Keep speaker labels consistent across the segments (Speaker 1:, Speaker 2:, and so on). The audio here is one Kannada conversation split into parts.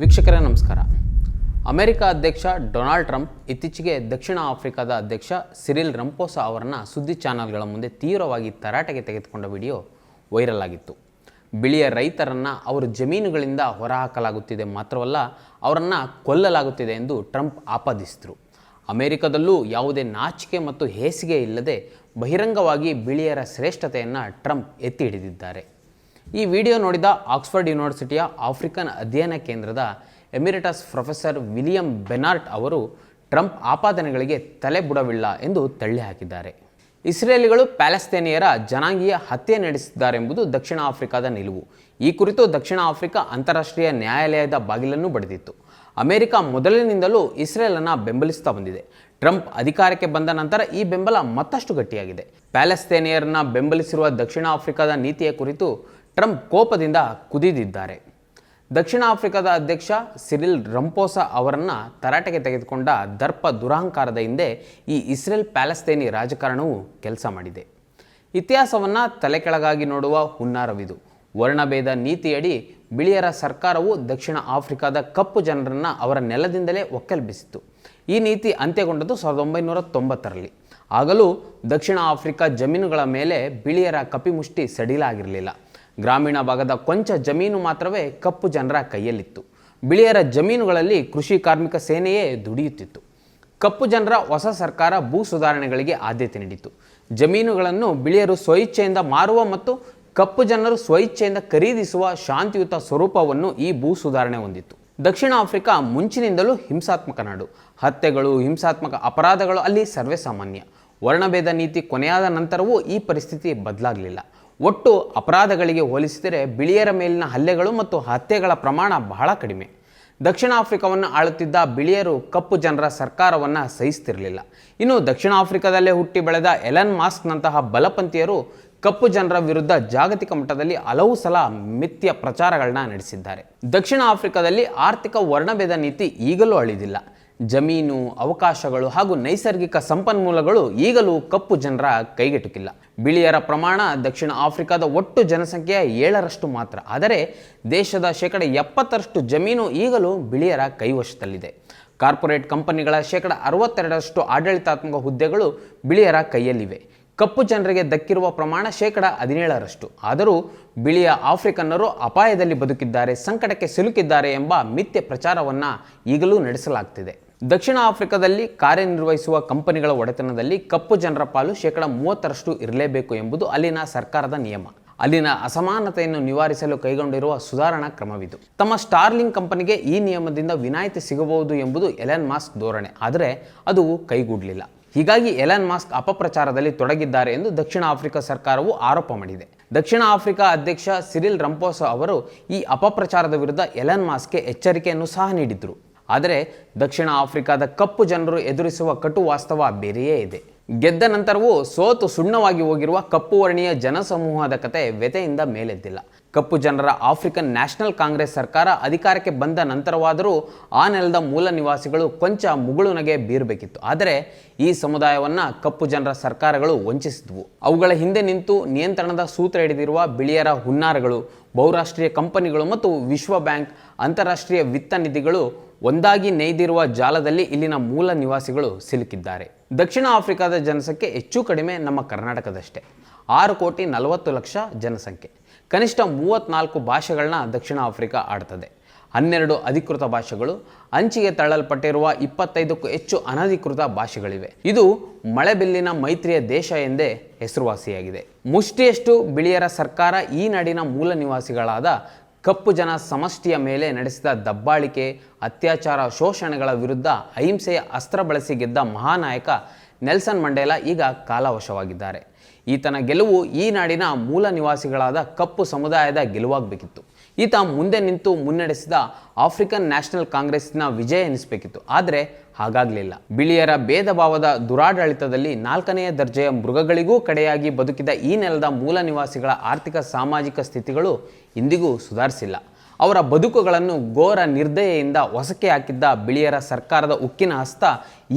Speaker 1: ವೀಕ್ಷಕರೇ, ನಮಸ್ಕಾರ. ಅಮೆರಿಕ ಅಧ್ಯಕ್ಷ ಡೊನಾಲ್ಡ್ ಟ್ರಂಪ್, ಇತ್ತೀಚೆಗೆ ದಕ್ಷಿಣ ಆಫ್ರಿಕಾದ ಅಧ್ಯಕ್ಷ ಸಿರಿಲ್ ರಂಪೋಸಾ ಅವರನ್ನು ಸುದ್ದಿ ಚಾನಲ್ಗಳ ಮುಂದೆ ತೀವ್ರವಾಗಿ ತರಾಟೆಗೆ ತೆಗೆದುಕೊಂಡ ವಿಡಿಯೋ ವೈರಲ್ ಆಗಿತ್ತು. ಬಿಳಿಯ ರೈತರನ್ನು ಅವರ ಜಮೀನುಗಳಿಂದ ಹೊರಹಾಕಲಾಗುತ್ತಿದೆ ಮಾತ್ರವಲ್ಲ, ಅವರನ್ನು ಕೊಲ್ಲಲಾಗುತ್ತಿದೆ ಎಂದು ಟ್ರಂಪ್ ಆಪಾದಿಸಿದರು. ಅಮೆರಿಕದಲ್ಲೂ ಯಾವುದೇ ನಾಚಿಕೆ ಮತ್ತು ಹೇಸಿಗೆ ಇಲ್ಲದೆ ಬಹಿರಂಗವಾಗಿ ಬಿಳಿಯರ ಶ್ರೇಷ್ಠತೆಯನ್ನು ಟ್ರಂಪ್ ಎತ್ತಿ ಹಿಡಿದಿದ್ದಾರೆ. ಈ ವಿಡಿಯೋ ನೋಡಿದ ಆಕ್ಸ್ಫರ್ಡ್ ಯೂನಿವರ್ಸಿಟಿಯ ಆಫ್ರಿಕನ್ ಅಧ್ಯಯನ ಕೇಂದ್ರದ ಎಮಿರಿಟಸ್ ಪ್ರೊಫೆಸರ್ ವಿಲಿಯಂ ಬೆನಾರ್ಟ್ ಅವರು ಟ್ರಂಪ್ ಆಪಾದನೆಗಳಿಗೆ ತಲೆ ಬುಡವಿಲ್ಲ ಎಂದು ತಳ್ಳಿ ಹಾಕಿದ್ದಾರೆ. ಇಸ್ರೇಲಿಗಳು ಪ್ಯಾಲೆಸ್ತೇನಿಯರ ಜನಾಂಗೀಯ ಹತ್ಯೆ ನಡೆಸಿದ್ದಾರೆಂಬುದು ದಕ್ಷಿಣ ಆಫ್ರಿಕಾದ ನಿಲುವು. ಈ ಕುರಿತು ದಕ್ಷಿಣ ಆಫ್ರಿಕಾ ಅಂತಾರಾಷ್ಟ್ರೀಯ ನ್ಯಾಯಾಲಯದ ಬಾಗಿಲನ್ನು ಬಡಿದಿತ್ತು. ಅಮೆರಿಕ ಮೊದಲಿನಿಂದಲೂ ಇಸ್ರೇಲನ್ನು ಬೆಂಬಲಿಸ್ತಾ ಬಂದಿದೆ. ಟ್ರಂಪ್ ಅಧಿಕಾರಕ್ಕೆ ಬಂದ ನಂತರ ಈ ಬೆಂಬಲ ಮತ್ತಷ್ಟು ಗಟ್ಟಿಯಾಗಿದೆ. ಪ್ಯಾಲೆಸ್ತೇನಿಯರನ್ನ ಬೆಂಬಲಿಸಿರುವ ದಕ್ಷಿಣ ಆಫ್ರಿಕಾದ ನೀತಿಯ ಕುರಿತು ಟ್ರಂಪ್ ಕೋಪದಿಂದ ಕುದಿದಿದ್ದಾರೆ. ದಕ್ಷಿಣ ಆಫ್ರಿಕಾದ ಅಧ್ಯಕ್ಷ ಸಿರಿಲ್ ರಂಪೋಸಾ ಅವರನ್ನು ತರಾಟೆಗೆ ತೆಗೆದುಕೊಂಡ ದರ್ಪ ದುರಹಂಕಾರದ ಹಿಂದೆ ಈ ಇಸ್ರೇಲ್ ಪ್ಯಾಲೆಸ್ತೇನಿ ರಾಜಕಾರಣವು ಕೆಲಸ ಮಾಡಿದೆ. ಇತಿಹಾಸವನ್ನು ತಲೆಕೆಳಗಾಗಿ ನೋಡುವ ಹುನ್ನಾರವಿದು. ವರ್ಣಭೇದ ನೀತಿಯಡಿ ಬಿಳಿಯರ ಸರ್ಕಾರವು ದಕ್ಷಿಣ ಆಫ್ರಿಕಾದ ಕಪ್ಪು ಜನರನ್ನು ಅವರ ನೆಲದಿಂದಲೇ ಒಕ್ಕಲ್ಬಿಸಿತು ಈ ನೀತಿ ಅಂತ್ಯಗೊಂಡದ್ದು ಸಾವಿರದ ಒಂಬೈನೂರ ತೊಂಬತ್ತರಲ್ಲಿ. ಆಗಲೂ ದಕ್ಷಿಣ ಆಫ್ರಿಕಾ ಜಮೀನುಗಳ ಮೇಲೆ ಬಿಳಿಯರ ಕಪಿಮುಷ್ಟಿ ಸಡಿಲಾಗಿರಲಿಲ್ಲ. ಗ್ರಾಮೀಣ ಭಾಗದ ಕೊಂಚ ಜಮೀನು ಮಾತ್ರವೇ ಕಪ್ಪು ಜನರ ಕೈಯಲ್ಲಿತ್ತು. ಬಿಳಿಯರ ಜಮೀನುಗಳಲ್ಲಿ ಕೃಷಿ ಕಾರ್ಮಿಕ ಸೇನೆಯೇ ದುಡಿಯುತ್ತಿತ್ತು. ಕಪ್ಪು ಜನರ ಹೊಸ ಸರ್ಕಾರ ಭೂ ಸುಧಾರಣೆಗಳಿಗೆ ಆದ್ಯತೆ ನೀಡಿತು ಜಮೀನುಗಳನ್ನು ಬಿಳಿಯರು ಸ್ವಇಚ್ಛೆಯಿಂದ ಮಾರುವ ಮತ್ತು ಕಪ್ಪು ಜನರು ಸ್ವಇಚ್ಛೆಯಿಂದ ಖರೀದಿಸುವ ಶಾಂತಿಯುತ ಸ್ವರೂಪವನ್ನು ಈ ಭೂ ಸುಧಾರಣೆ ಹೊಂದಿತ್ತು. ದಕ್ಷಿಣ ಆಫ್ರಿಕಾ ಮುಂಚಿನಿಂದಲೂ ಹಿಂಸಾತ್ಮಕ ನಾಡು. ಹತ್ಯೆಗಳು, ಹಿಂಸಾತ್ಮಕ ಅಪರಾಧಗಳು ಅಲ್ಲಿ ಸರ್ವೇಸಾಮಾನ್ಯ. ವರ್ಣಭೇದ ನೀತಿ ಕೊನೆಯಾದ ನಂತರವೂ ಈ ಪರಿಸ್ಥಿತಿ ಬದಲಾಗಲಿಲ್ಲ. ಒಟ್ಟು ಅಪರಾಧಗಳಿಗೆ ಹೋಲಿಸಿದರೆ ಬಿಳಿಯರ ಮೇಲಿನ ಹಲ್ಲೆಗಳು ಮತ್ತು ಹತ್ಯೆಗಳ ಪ್ರಮಾಣ ಬಹಳ ಕಡಿಮೆ. ದಕ್ಷಿಣ ಆಫ್ರಿಕಾವನ್ನು ಆಳುತ್ತಿದ್ದ ಬಿಳಿಯರು ಕಪ್ಪು ಜನರ ಸರ್ಕಾರವನ್ನು ಸಹಿಸ್ತಿರಲಿಲ್ಲ. ಇನ್ನು ದಕ್ಷಿಣ ಆಫ್ರಿಕಾದಲ್ಲೇ ಹುಟ್ಟಿ ಬೆಳೆದ ಎಲನ್ ಮಾಸ್ಕ್ನಂತಹ ಬಲಪಂಥೀಯರು ಕಪ್ಪು ಜನರ ವಿರುದ್ಧ ಜಾಗತಿಕ ಮಟ್ಟದಲ್ಲಿ ಹಲವು ಸಲ ಮಿಥ್ಯ ಪ್ರಚಾರಗಳನ್ನ ನಡೆಸಿದ್ದಾರೆ. ದಕ್ಷಿಣ ಆಫ್ರಿಕಾದಲ್ಲಿ ಆರ್ಥಿಕ ವರ್ಣಭೇದ ನೀತಿ ಈಗಲೂ ಅಳಿದಿಲ್ಲ. ಜಮೀನು, ಅವಕಾಶಗಳು ಹಾಗೂ ನೈಸರ್ಗಿಕ ಸಂಪನ್ಮೂಲಗಳು ಈಗಲೂ ಕಪ್ಪು ಜನರ ಕೈಗೆಟುಕಿಲ್ಲ. ಬಿಳಿಯರ ಪ್ರಮಾಣ ದಕ್ಷಿಣ ಆಫ್ರಿಕಾದ ಒಟ್ಟು ಜನಸಂಖ್ಯೆಯ ಏಳರಷ್ಟು ಮಾತ್ರ. ಆದರೆ ದೇಶದ ಶೇಕಡ ಎಪ್ಪತ್ತರಷ್ಟು ಜಮೀನು ಈಗಲೂ ಬಿಳಿಯರ ಕೈವಶದಲ್ಲಿದೆ. ಕಾರ್ಪೊರೇಟ್ ಕಂಪನಿಗಳ ಶೇಕಡ ಅರವತ್ತೆರಡರಷ್ಟು ಆಡಳಿತಾತ್ಮಕ ಹುದ್ದೆಗಳು ಬಿಳಿಯರ ಕೈಯಲ್ಲಿವೆ. ಕಪ್ಪು ಜನರಿಗೆ ದಕ್ಕಿರುವ ಪ್ರಮಾಣ ಶೇಕಡ ಹದಿನೇಳರಷ್ಟು. ಆದರೂ ಬಿಳಿಯ ಆಫ್ರಿಕನ್ನರು ಅಪಾಯದಲ್ಲಿ ಬದುಕಿದ್ದಾರೆ, ಸಂಕಟಕ್ಕೆ ಸಿಲುಕಿದ್ದಾರೆ ಎಂಬ ಮಿಥ್ಯ ಪ್ರಚಾರವನ್ನು ಈಗಲೂ ನಡೆಸಲಾಗ್ತಿದೆ. ದಕ್ಷಿಣ ಆಫ್ರಿಕಾದಲ್ಲಿ ಕಾರ್ಯನಿರ್ವಹಿಸುವ ಕಂಪನಿಗಳ ಒಡೆತನದಲ್ಲಿ ಕಪ್ಪು ಜನರ ಪಾಲು ಶೇಕಡ ಮೂವತ್ತರಷ್ಟು ಇರಲೇಬೇಕು ಎಂಬುದು ಅಲ್ಲಿನ ಸರ್ಕಾರದ ನಿಯಮ. ಅಲ್ಲಿನ ಅಸಮಾನತೆಯನ್ನು ನಿವಾರಿಸಲು ಕೈಗೊಂಡಿರುವ ಸುಧಾರಣಾ ಕ್ರಮವಿದು. ತಮ್ಮ ಸ್ಟಾರ್ಲಿಂಗ್ ಕಂಪನಿಗೆ ಈ ನಿಯಮದಿಂದ ವಿನಾಯಿತಿ ಸಿಗಬಹುದು ಎಂಬುದು ಎಲೆನ್ ಮಾಸ್ಕ್ ಧೋರಣೆ. ಆದರೆ ಅದು ಕೈಗೂಡಲಿಲ್ಲ. ಹೀಗಾಗಿ ಎಲನ್ ಮಾಸ್ಕ್ ಅಪಪ್ರಚಾರದಲ್ಲಿ ತೊಡಗಿದ್ದಾರೆ ಎಂದು ದಕ್ಷಿಣ ಆಫ್ರಿಕಾ ಸರ್ಕಾರವು ಆರೋಪ ಮಾಡಿದೆ. ದಕ್ಷಿಣ ಆಫ್ರಿಕಾ ಅಧ್ಯಕ್ಷ ಸಿರಿಲ್ ರಂಪೋಸ ಅವರು ಈ ಅಪಪ್ರಚಾರದ ವಿರುದ್ಧ ಎಲನ್ ಮಾಸ್ಕ್ಗೆ ಎಚ್ಚರಿಕೆಯನ್ನು ಸಹ ನೀಡಿದ್ರು. ಆದರೆ ದಕ್ಷಿಣ ಆಫ್ರಿಕಾದ ಕಪ್ಪು ಜನರು ಎದುರಿಸುವ ಕಟು ವಾಸ್ತವ ಬೇರೆಯೇ ಇದೆ. ಗೆದ್ದ ನಂತರವೂ ಸೋತು ಸುಣ್ಣವಾಗಿ ಹೋಗಿರುವ ಕಪ್ಪು ವರ್ಣೀಯ ಜನಸಮೂಹದ ಕತೆ ವ್ಯತೆಯಿಂದ ಮೇಲೆದ್ದಿಲ್ಲ. ಕಪ್ಪು ಜನರ ಆಫ್ರಿಕನ್ ನ್ಯಾಷನಲ್ ಕಾಂಗ್ರೆಸ್ ಸರ್ಕಾರ ಅಧಿಕಾರಕ್ಕೆ ಬಂದ ನಂತರವಾದರೂ ಆ ನೆಲದ ಮೂಲ ನಿವಾಸಿಗಳು ಕೊಂಚ ಮುಗುಳುನಗೆ ಬೀರಬೇಕಿತ್ತು. ಆದರೆ ಈ ಸಮುದಾಯವನ್ನು ಕಪ್ಪು ಜನರ ಸರ್ಕಾರಗಳು ವಂಚಿಸಿದ್ವು. ಅವುಗಳ ಹಿಂದೆ ನಿಂತು ನಿಯಂತ್ರಣದ ಸೂತ್ರ ಹಿಡಿದಿರುವ ಬಿಳಿಯರ ಹುನ್ನಾರಗಳು ಬಹುರಾಷ್ಟ್ರೀಯ ಕಂಪನಿಗಳು ಮತ್ತು ವಿಶ್ವ ಬ್ಯಾಂಕ್, ಅಂತಾರಾಷ್ಟ್ರೀಯ ವಿತ್ತ ನಿಧಿಗಳು ಒಂದಾಗಿ ನೇಯ್ದಿರುವ ಜಾಲದಲ್ಲಿ ಇಲ್ಲಿನ ಮೂಲ ನಿವಾಸಿಗಳು ಸಿಲುಕಿದ್ದಾರೆ. ದಕ್ಷಿಣ ಆಫ್ರಿಕಾದ ಜನಸಂಖ್ಯೆ ಹೆಚ್ಚು ಕಡಿಮೆ ನಮ್ಮ ಕರ್ನಾಟಕದಷ್ಟೇ. ಆರು ಕೋಟಿ ನಲವತ್ತು ಲಕ್ಷ ಜನಸಂಖ್ಯೆ. ಕನಿಷ್ಠ ಮೂವತ್ತ್ನಾಲ್ಕು ಭಾಷೆಗಳನ್ನ ದಕ್ಷಿಣ ಆಫ್ರಿಕಾ ಆಡ್ತದೆ. ಹನ್ನೆರಡು ಅಧಿಕೃತ ಭಾಷೆಗಳು ಅಂಚಿಗೆ ತಳ್ಳಲ್ಪಟ್ಟಿರುವ ಇಪ್ಪತ್ತೈದಕ್ಕೂ ಹೆಚ್ಚು ಅನಧಿಕೃತ ಭಾಷೆಗಳಿವೆ. ಇದು ಮಳೆಬಿಲ್ಲಿನ ಮೈತ್ರಿಯ ದೇಶ ಎಂದೇ ಹೆಸರುವಾಸಿಯಾಗಿದೆ. ಮುಷ್ಟಿಯಷ್ಟು ಬಿಳಿಯರ ಸರ್ಕಾರ ಈ ನಾಡಿನ ಮೂಲ ನಿವಾಸಿಗಳಾದ ಕಪ್ಪು ಜನ ಸಮಷ್ಟಿಯ ಮೇಲೆ ನಡೆಸಿದ ದಬ್ಬಾಳಿಕೆ, ಅತ್ಯಾಚಾರ, ಶೋಷಣೆಗಳ ವಿರುದ್ಧ ಅಹಿಂಸೆಯ ಅಸ್ತ್ರ ಬಳಸಿ ಗೆದ್ದ ಮಹಾನಾಯಕ ನೆಲ್ಸನ್ ಮಂಡೇಲ ಈಗ ಕಾಲವಶವಾಗಿದ್ದಾರೆ. ಈತನ ಗೆಲುವು ಈ ನಾಡಿನ ಮೂಲ ನಿವಾಸಿಗಳಾದ ಕಪ್ಪು ಸಮುದಾಯದ ಗೆಲುವಾಗಬೇಕಿತ್ತು. ಈತ ಮುಂದೆ ನಿಂತು ಮುನ್ನಡೆಸಿದ ಆಫ್ರಿಕನ್ ನ್ಯಾಷನಲ್ ಕಾಂಗ್ರೆಸ್ನ ವಿಜಯ ಎನಿಸಬೇಕಿತ್ತು. ಆದರೆ ಹಾಗಾಗಲಿಲ್ಲ. ಬಿಳಿಯರ ಭೇದ ಭಾವದ ದುರಾಡಳಿತದಲ್ಲಿ ನಾಲ್ಕನೆಯ ದರ್ಜೆಯ ಮೃಗಗಳಿಗೂ ಕಡೆಯಾಗಿ ಬದುಕಿದ ಈ ನೆಲದ ಮೂಲ ನಿವಾಸಿಗಳ ಆರ್ಥಿಕ ಸಾಮಾಜಿಕ ಸ್ಥಿತಿಗಳು ಇಂದಿಗೂ ಸುಧಾರಿಸಿಲ್ಲ. ಅವರ ಬದುಕುಗಳನ್ನು ಘೋರ ನಿರ್ದಯೆಯಿಂದ ಹೊಸಕೆ ಹಾಕಿದ್ದ ಬಿಳಿಯರ ಸರ್ಕಾರದ ಉಕ್ಕಿನ ಹಸ್ತ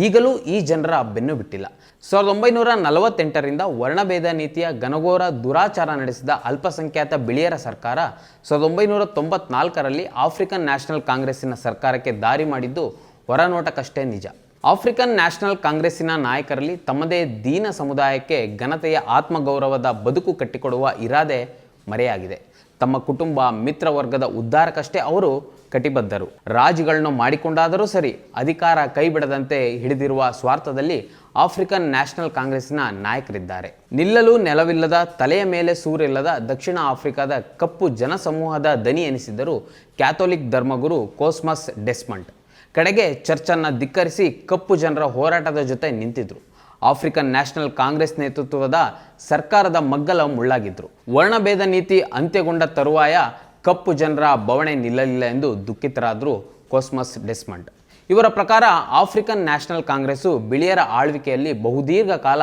Speaker 1: ಈಗಲೂ ಈ ಜನರ ಬೆನ್ನು ಬಿಟ್ಟಿಲ್ಲ. ಸಾವಿರದ ಒಂಬೈನೂರ ನಲವತ್ತೆಂಟರಿಂದ ವರ್ಣಭೇದ ನೀತಿಯ ಘನಘೋರ ದುರಾಚಾರ ನಡೆಸಿದ ಅಲ್ಪಸಂಖ್ಯಾತ ಬಿಳಿಯರ ಸರ್ಕಾರ ಸಾವಿರದ ಒಂಬೈನೂರ ತೊಂಬತ್ನಾಲ್ಕರಲ್ಲಿ ಆಫ್ರಿಕನ್ ನ್ಯಾಷನಲ್ ಕಾಂಗ್ರೆಸ್ಸಿನ ಸರ್ಕಾರಕ್ಕೆ ದಾರಿ ಮಾಡಿದ್ದು ಹೊರನೋಟಕ್ಕಷ್ಟೇ ನಿಜ. ಆಫ್ರಿಕನ್ ನ್ಯಾಷನಲ್ ಕಾಂಗ್ರೆಸ್ಸಿನ ನಾಯಕರಲ್ಲಿ ತಮ್ಮದೇ ದೀನ ಸಮುದಾಯಕ್ಕೆ ಘನತೆಯ ಆತ್ಮಗೌರವದ ಬದುಕು ಕಟ್ಟಿಕೊಡುವ ಇರಾದೆ ಮರೆಯಾಗಿದೆ. ತಮ್ಮ ಕುಟುಂಬ ಮಿತ್ರ ವರ್ಗದ ಉದ್ಧಾರಕ್ಕಷ್ಟೇ ಅವರು ಕಟಿಬದ್ಧರು. ರಾಜಿಗಳನ್ನು ಮಾಡಿಕೊಂಡಾದರೂ ಸರಿ, ಅಧಿಕಾರ ಕೈಬಿಡದಂತೆ ಹಿಡಿದಿರುವ ಸ್ವಾರ್ಥದಲ್ಲಿ ಆಫ್ರಿಕನ್ ನ್ಯಾಷನಲ್ ಕಾಂಗ್ರೆಸ್ನ ನಾಯಕರಿದ್ದಾರೆ. ನಿಲ್ಲಲು ನೆಲವಿಲ್ಲದ, ತಲೆಯ ಮೇಲೆ ಸೂರಿಲ್ಲದ ದಕ್ಷಿಣ ಆಫ್ರಿಕಾದ ಕಪ್ಪು ಜನಸಮೂಹದ ದನಿ ಎನಿಸಿದ್ದರು ಕ್ಯಾಥೋಲಿಕ್ ಧರ್ಮಗುರು ಕೋಸ್ಮಸ್ ಡೆಸ್ಮಂಟ್ ಕಡೆಗೆ ಚರ್ಚನ್ನು ಧಿಕ್ಕರಿಸಿ ಕಪ್ಪು ಜನರ ಹೋರಾಟದ ಜೊತೆ ನಿಂತಿದ್ರು. ಆಫ್ರಿಕನ್ ನ್ಯಾಷನಲ್ ಕಾಂಗ್ರೆಸ್ ನೇತೃತ್ವದ ಸರ್ಕಾರದ ಮಗ್ಗಲ ಮುಳ್ಳಾಗಿದ್ರು. ವರ್ಣಭೇದ ನೀತಿ ಅಂತ್ಯಗೊಂಡ ತರುವಾಯ ಕಪ್ಪು ಜನರ ಬವಣೆ ನಿಲ್ಲಲಿಲ್ಲ ಎಂದು ದುಃಖಿತರಾದರು ಕೋಸ್ಮಸ್ ಡೆಸ್ಮಂಡ್. ಇವರ ಪ್ರಕಾರ ಆಫ್ರಿಕನ್ ನ್ಯಾಷನಲ್ ಕಾಂಗ್ರೆಸ್ಸು ಬಿಳಿಯರ ಆಳ್ವಿಕೆಯಲ್ಲಿ ಬಹುದೀರ್ಘ ಕಾಲ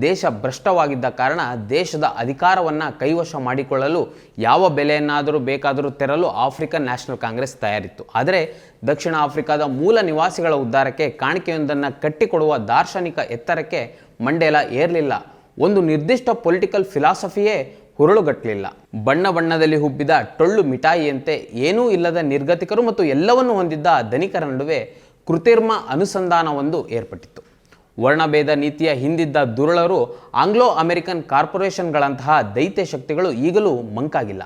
Speaker 1: ದೇಶ ಭ್ರಷ್ಟವಾಗಿದ್ದ ಕಾರಣ ದೇಶದ ಅಧಿಕಾರವನ್ನು ಕೈವಶ ಮಾಡಿಕೊಳ್ಳಲು ಯಾವ ಬೆಲೆಯನ್ನಾದರೂ ಬೇಕಾದರೂ ತೆರಲು ಆಫ್ರಿಕನ್ ನ್ಯಾಷನಲ್ ಕಾಂಗ್ರೆಸ್ ತಯಾರಿತ್ತು. ಆದರೆ ದಕ್ಷಿಣ ಆಫ್ರಿಕಾದ ಮೂಲ ನಿವಾಸಿಗಳ ಉದ್ಧಾರಕ್ಕೆ ಕಾಣಿಕೆಯೊಂದನ್ನು ಕಟ್ಟಿಕೊಡುವ ದಾರ್ಶನಿಕ ಎತ್ತರಕ್ಕೆ ಮಂಡೇಲ ಏರಲಿಲ್ಲ. ಒಂದು ನಿರ್ದಿಷ್ಟ ಪೊಲಿಟಿಕಲ್ ಫಿಲಾಸಫಿಯೇ ಹುರುಳುಗಟ್ಟಲಿಲ್ಲ. ಬಣ್ಣ ಬಣ್ಣದಲ್ಲಿ ಹುಬ್ಬಿದ ಟೊಳ್ಳು ಮಿಠಾಯಿಯಂತೆ ಏನೂ ಇಲ್ಲದ ನಿರ್ಗತಿಕರು ಮತ್ತು ಎಲ್ಲವನ್ನು ಹೊಂದಿದ್ದ ಧನಿಕರ ನಡುವೆ ಕೃತಿರ್ಮ ಅನುಸಂಧಾನವೊಂದು ಏರ್ಪಟ್ಟಿತ್ತು. ವರ್ಣಭೇದ ನೀತಿಯ ಹಿಂದಿದ್ದ ದುರುಳರು ಆಂಗ್ಲೋ ಅಮೆರಿಕನ್ ಕಾರ್ಪೊರೇಷನ್ಗಳಂತಹ ದೈತ್ಯ ಶಕ್ತಿಗಳು ಈಗಲೂ ಮಂಕಾಗಿಲ್ಲ.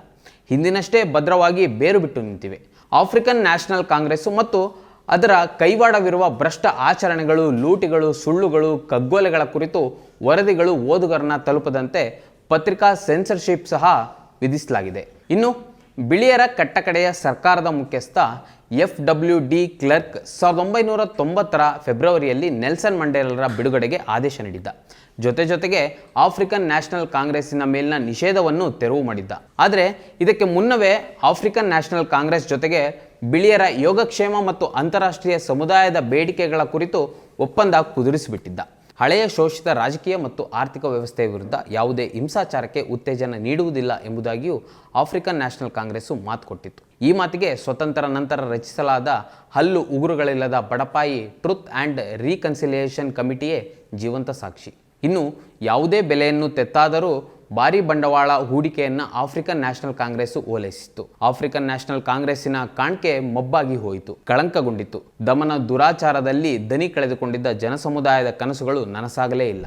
Speaker 1: ಹಿಂದಿನಷ್ಟೇ ಭದ್ರವಾಗಿ ಬೇರು ಬಿಟ್ಟು ನಿಂತಿವೆ. ಆಫ್ರಿಕನ್ ನ್ಯಾಷನಲ್ ಕಾಂಗ್ರೆಸ್ಸು ಮತ್ತು ಅದರ ಕೈವಾಡವಿರುವ ಭ್ರಷ್ಟ ಆಚರಣೆಗಳು, ಲೂಟಿಗಳು, ಸುಳ್ಳುಗಳು, ಕಗ್ಗೊಲೆಗಳ ಕುರಿತು ವರದಿಗಳು ಓದುಗರನ್ನ ತಲುಪದಂತೆ ಪತ್ರಿಕಾ ಸೆನ್ಸರ್ಶಿಪ್ ಸಹ ವಿಧಿಸಲಾಗಿದೆ. ಇನ್ನು, ಬಿಳಿಯರ ಕಟ್ಟಕಡೆಯ ಸರ್ಕಾರದ ಮುಖ್ಯಸ್ಥ ಎಫ್ ಡಬ್ಲ್ಯೂ ಡಿ ಕ್ಲರ್ಕ್ ಸಾವಿರದ ಒಂಬೈನೂರ ತೊಂಬತ್ತರ ಫೆಬ್ರವರಿಯಲ್ಲಿ ನೆಲ್ಸನ್ ಮಂಡೇಲರ ಬಿಡುಗಡೆಗೆ ಆದೇಶ ನೀಡಿದ್ದ. ಜೊತೆ ಜೊತೆಗೆ ಆಫ್ರಿಕನ್ ನ್ಯಾಷನಲ್ ಕಾಂಗ್ರೆಸ್ಸಿನ ಮೇಲಿನ ನಿಷೇಧವನ್ನು ತೆರವು ಮಾಡಿದ್ದ. ಆದರೆ ಇದಕ್ಕೆ ಮುನ್ನವೇ ಆಫ್ರಿಕನ್ ನ್ಯಾಷನಲ್ ಕಾಂಗ್ರೆಸ್ ಜೊತೆಗೆ ಬಿಳಿಯರ ಯೋಗಕ್ಷೇಮ ಮತ್ತು ಅಂತಾರಾಷ್ಟ್ರೀಯ ಸಮುದಾಯದ ಬೇಡಿಕೆಗಳ ಕುರಿತು ಒಪ್ಪಂದ ಕುದುರಿಸಿಬಿಟ್ಟಿದ್ದ. ಹಳೆಯ ಶೋಷಿತ ರಾಜಕೀಯ ಮತ್ತು ಆರ್ಥಿಕ ವ್ಯವಸ್ಥೆಯ ವಿರುದ್ಧ ಯಾವುದೇ ಹಿಂಸಾಚಾರಕ್ಕೆ ಉತ್ತೇಜನ ನೀಡುವುದಿಲ್ಲ ಎಂಬುದಾಗಿಯೂ ಆಫ್ರಿಕನ್ ನ್ಯಾಷನಲ್ ಕಾಂಗ್ರೆಸ್ಸು ಮಾತು ಕೊಟ್ಟಿತ್ತು. ಈ ಮಾತಿಗೆ ಸ್ವತಂತ್ರ ನಂತರ ರಚಿಸಲಾದ ಹಲ್ಲು ಉಗುರುಗಳಿಲ್ಲದ ಬಡಪಾಯಿ ಟ್ರುತ್ ಆ್ಯಂಡ್ ರೀಕನ್ಸಿಲಿಯೇಷನ್ ಕಮಿಟಿಯೇ ಜೀವಂತ ಸಾಕ್ಷಿ. ಇನ್ನು ಯಾವುದೇ ಬೆಲೆಯನ್ನು ತೆತ್ತಾದರೂ ಭಾರಿ ಬಂಡವಾಳ ಹೂಡಿಕೆಯನ್ನು ಆಫ್ರಿಕನ್ ನ್ಯಾಷನಲ್ ಕಾಂಗ್ರೆಸ್ಸು ಓಲೈಸಿತ್ತು. ಆಫ್ರಿಕನ್ ನ್ಯಾಷನಲ್ ಕಾಂಗ್ರೆಸ್ಸಿನ ಕಾಣ್ಕೆ ಮಬ್ಬಾಗಿ ಹೋಯಿತು ಕಳಂಕಗೊಂಡಿತು ದಮನ ದುರಾಚಾರದಲ್ಲಿ ದನಿ ಕಳೆದುಕೊಂಡಿದ್ದ ಜನಸಮುದಾಯದ ಕನಸುಗಳು ನನಸಾಗಲೇ ಇಲ್ಲ.